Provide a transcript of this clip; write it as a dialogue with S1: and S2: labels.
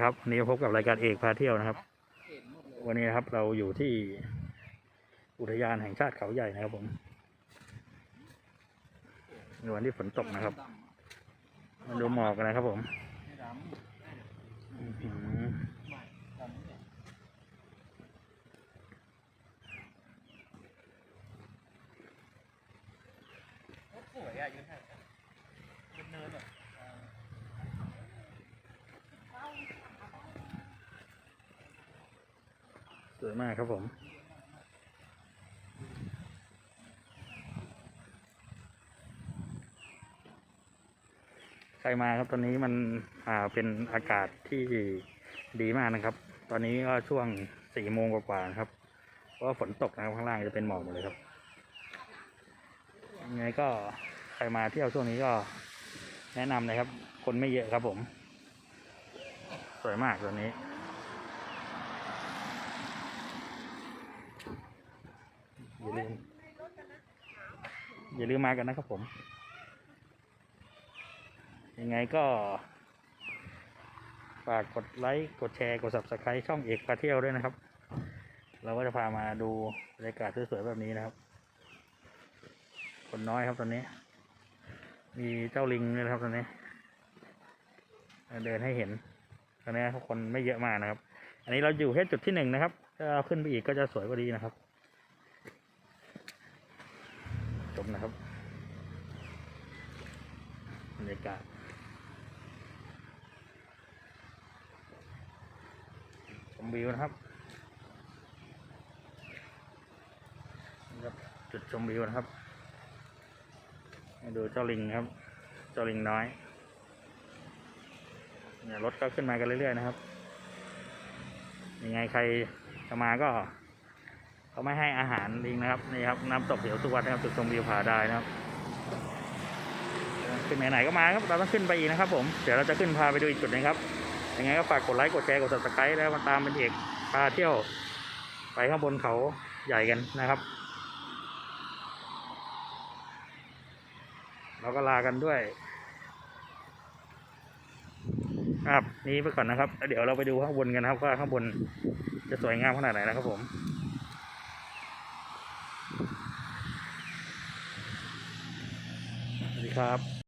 S1: ครับวันนี้พบกับรายการเอกพาเที่ยวนะครับ วันนี้นะครับเราอยู่ที่อุทยานแห่งชาติเขาใหญ่นะครับผมในวันที่ฝนตกนะครับมาดูหมอกกันนะครับผมหือ
S2: สวยอะยืนถ่ายเป็นเนินอะ
S1: สวยมากครับผม ใครมาครับตอนนี้มันอ่าเป็นอากาศที่ดีมากนะครับ ตอนนี้ก็ช่วงสี่โมงกว่าๆครับ เพราะว่าฝนตกนะครับข้างล่างจะเป็นหมอกหมดเลยครับยังไงก็ใครมาเที่ยวช่วงนี้ก็แนะนำเลยครับ คนไม่เยอะครับผม สวยมากตอนนี้ อย่าลืมอย่าลืมมากันนะครับผม ยังไงก็ ฝากกดไลค์กดแชร์กด subscribe ช่องเอกพาเที่ยวด้วยนะครับ เราก็จะพามาดูบรรยากาศสวยๆแบบนี้นะครับ คนน้อยครับตอนนี้ มีเจ้าลิงด้วยนะครับตอนนี้ เดินให้เห็นตอนนี้คนไม่เยอะมากนะครับ อันนี้เราอยู่แค่จุดที่หนึ่งนะครับ ถ้าเราขึ้นไปอีกก็จะสวยกว่านี้นะครับ ชมนะครับบรรยากาศชมวิวนะครับนะครับจุดชมวิวนะครับดูเจ้าลิงครับ เจ้าลิงน้อยเนี่ยรถก็ขึ้นมากันเรื่อยๆนะครับ ยังไงใครจะมาก็ เขาไม่ให้อาหารลิงนะครับนี่ครับน้ำตกเหวสุวรรณนะครับจุดชมวิวผาดายนะครับขึ้นไหนๆก็มาครับเราต้องขึ้นไปอีกนะครับ ผมเดี๋ยวเราจะขึ้นพาไปดูอีกจุดหนึงครับยังไงก็ฝากกดไลค์กดแชร์กด subscribe แล้วมาตามเป็นเอกพาเที่ยว ไปข้างบนเขาใหญ่กันนะครับ เราก็ลากันด้วยครับนี้ไปก่อนนะครับแล้วเดี๋ยวเราไปดูข้างบนกันนะครับว่าข้างบนจะสวยงามขนาดไหนนะครับผม สวัสดี ครับ